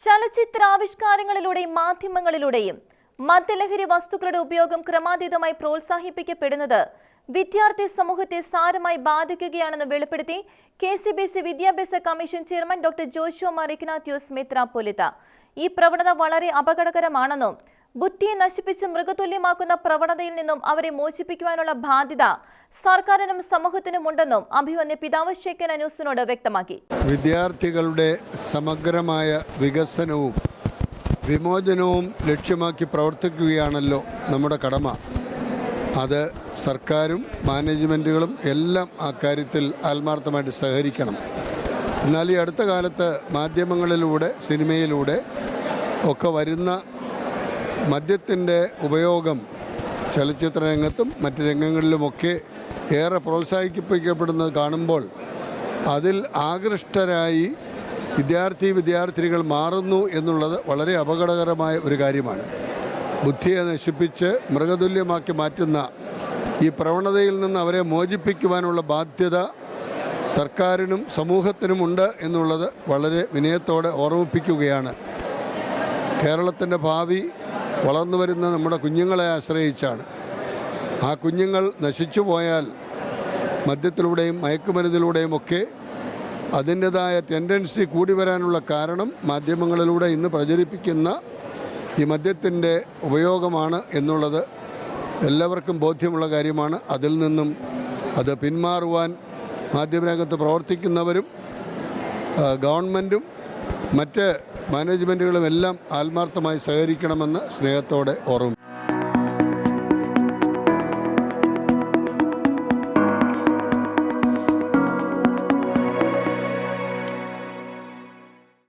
ചലച്ചിത്രാവിഷ്കാരങ്ങളിലൂടെയും മാധ്യമങ്ങളിലൂടെയും മദ്യലഹരി വസ്തുക്കളുടെ ഉപയോഗം ക്രമാതീതമായി പ്രോത്സാഹിപ്പിക്കപ്പെടുന്നത് വിദ്യാർത്ഥി സമൂഹത്തെ സാരമായി ബാധിക്കുകയാണെന്ന് വെളിപ്പെടുത്തി കെ സി ബി സി വിദ്യാഭ്യാസ commission chairman doctor Joshua Mitra മെത്രാപ്പൊലിത്ത ഈ പ്രവണത വളരെ അപകടകരമാണെന്നും ബുദ്ധിയെ നശിപ്പിച്ച് മൃഗതുല്യമാക്കുന്ന പ്രവണതയിൽ നിന്നും അവരെ മോചിപ്പിക്കുവാനുള്ള ബാധ്യത സർക്കാരിനും സമൂഹത്തിനും ഉണ്ടെന്നും അഭിവന്യ പിതാവ് ശേഖൻ അനൂസിനോട് വ്യക്തമാക്കി. വിദ്യാർത്ഥികളുടെ സമഗ്രമായ വികസനവും വിമോചനവും ലക്ഷ്യമാക്കി പ്രവർത്തിക്കുകയാണല്ലോ നമ്മുടെ കടമ. അത് സർക്കാരും മാനേജ്മെന്റുകളും എല്ലാം ആ കാര്യത്തിൽ ആത്മാർത്ഥമായിട്ട് സഹകരിക്കണം. എന്നാൽ ഈ അടുത്ത കാലത്ത് മാധ്യമങ്ങളിലൂടെ സിനിമയിലൂടെ ഒക്കെ വരുന്ന മദ്യത്തിന്റെ ഉപയോഗം ചലച്ചിത്ര രംഗത്തും മറ്റ് രംഗങ്ങളിലുമൊക്കെ ഏറെ പ്രോത്സാഹിപ്പിക്കപ്പെടുന്നത് കാണുമ്പോൾ അതിൽ ആകൃഷ്ടരായി വിദ്യാർത്ഥി വിദ്യാർത്ഥിനികൾ മാറുന്നു എന്നുള്ളത് വളരെ അപകടകരമായ ഒരു കാര്യമാണ്. ബുദ്ധിയെ നശിപ്പിച്ച് മൃഗതുല്യമാക്കി മാറ്റുന്ന ഈ പ്രവണതയിൽ നിന്ന് അവരെ മോചിപ്പിക്കുവാനുള്ള ബാധ്യത സർക്കാരിനും സമൂഹത്തിനുമുണ്ട് എന്നുള്ളത് വളരെ വിനയത്തോടെ ഓർമ്മിപ്പിക്കുകയാണ്. കേരളത്തിന്റെ ഭാവി വളർന്നു വരുന്ന നമ്മുടെ കുഞ്ഞുങ്ങളെ ആശ്രയിച്ചാണ്. ആ കുഞ്ഞുങ്ങൾ നശിച്ചു പോയാൽ മദ്യത്തിലൂടെയും മയക്കുമരുന്നിലൂടെയും ഒക്കെ അതിന്റെതായ ടെൻഡൻസി കൂടി വരാനുള്ള കാരണം മാധ്യമങ്ങളിലൂടെ ഇന്ന് പ്രചരിപ്പിക്കുന്ന ഈ മദ്യത്തിന്റെ ഉപയോഗമാണ് എന്നുള്ളത് എല്ലാവർക്കും ബോധ്യമുള്ള കാര്യമാണ്. അതിൽ നിന്നും അത് പിന്മാറുവാൻ മാധ്യമരംഗത്ത് പ്രവർത്തിക്കുന്നവരും ഗവൺമെന്റും മറ്റ് മാനേജ്മെന്റുകളും എല്ലാം ആത്മാർത്ഥമായി സഹകരിക്കണമെന്ന് സ്നേഹത്തോടെ ഓർമ്മ